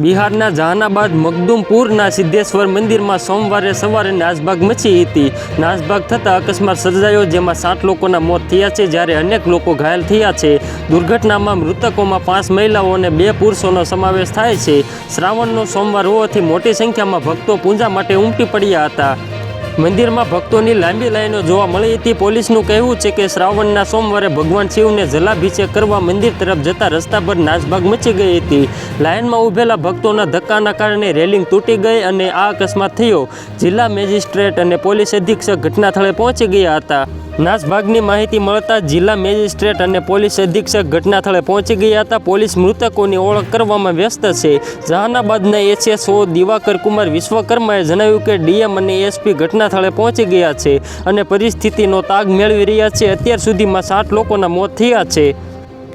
બિહારના જહાનાબાદ, મખદુમપુરના, સિદ્ધેશ્વર મંદિરમાં સોમવારે સવારે નાસભાગ મચી હતી. નાસભાગ થતાં અકસ્માત સર્જાયો, જેમાં સાત લોકોના મોત થયા છે, જ્યારે અનેક લોકો ઘાયલ થયા છે. દુર્ઘટનામાં મૃતકોમાં પાંચ મહિલાઓ અને બે પુરુષોનો સમાવેશ થાય છે. શ્રાવણનો સોમવાર હોવાથી મોટી સંખ્યામાં ભક્તો પૂજા માટે ઉમટી પડ્યા હતા. મંદિરમાં ભક્તોની લાંબી લાઈનો જોવા મળી હતી. પોલીસનું કહેવું છે કે શ્રાવણના સોમવારે ભગવાન શિવને જલાભિષેક કરવા મંદિર તરફ જતા રસ્તા પર નાસભાગ મચી ગઈ હતી. લાઇનમાં ઊભેલા ભક્તોના ધક્કાના કારણે રેલિંગ તૂટી ગઈ અને આ અકસ્માત થયો. જિલ્લા મેજિસ્ટ્રેટ અને પોલીસ અધિક્ષક ઘટનાસ્થળે પહોંચી ગયા હતા. નાસભાગની માહિતી મળતા જિલ્લા મેજિસ્ટ્રેટ અને પોલીસ અધિક્ષક ઘટનાસ્થળે પહોંચી ગયા હતા. પોલીસ મૃતકોની ઓળખ કરવામાં વ્યસ્ત છે. જહાનાબાદના એસએસઓ દિવાકર કુમાર વિશ્વકર્માએ જણાવ્યું કે ડીએમ અને એસપી ઘટનાસ્થળે પહોંચી ગયા છે અને પરિસ્થિતિનો તાગ મેળવી રહ્યા છે. અત્યાર સુધીમાં સાત લોકોના મોત થયા છે.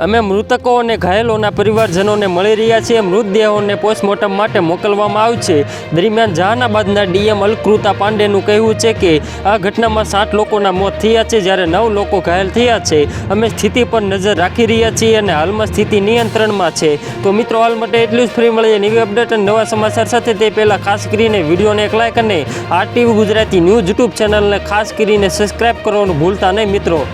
અમે મૃતકો અને ઘાયલોના પરિવારજનોને મળી રહ્યા છીએ. મૃતદેહોને પોસ્ટમોર્ટમ માટે મોકલવામાં આવશે દરમિયાન જહાનાબાદના ડીએમ અલકૃતા પાંડેનું કહેવું છે કે, આ ઘટનામાં સાત લોકોના મોત થયા છે, જ્યારે નવ લોકો ઘાયલ થયા છે. અમે સ્થિતિ પર નજર રાખી રહ્યા છીએ અને હાલમાં સ્થિતિ નિયંત્રણમાં છે. તો મિત્રો, હાલ માટે એટલું જ. ફ્રી મળીએ નવી અપડેટ અને નવા સમાચાર સાથે. તે પહેલાં ખાસ કરીને વિડીયોને એક લાઇક અને આરટીવી ગુજરાતી ન્યૂઝ યુટ્યુબ ચેનલને ખાસ કરીને સબસ્ક્રાઈબ કરવાનું ભૂલતા નહીં મિત્રો.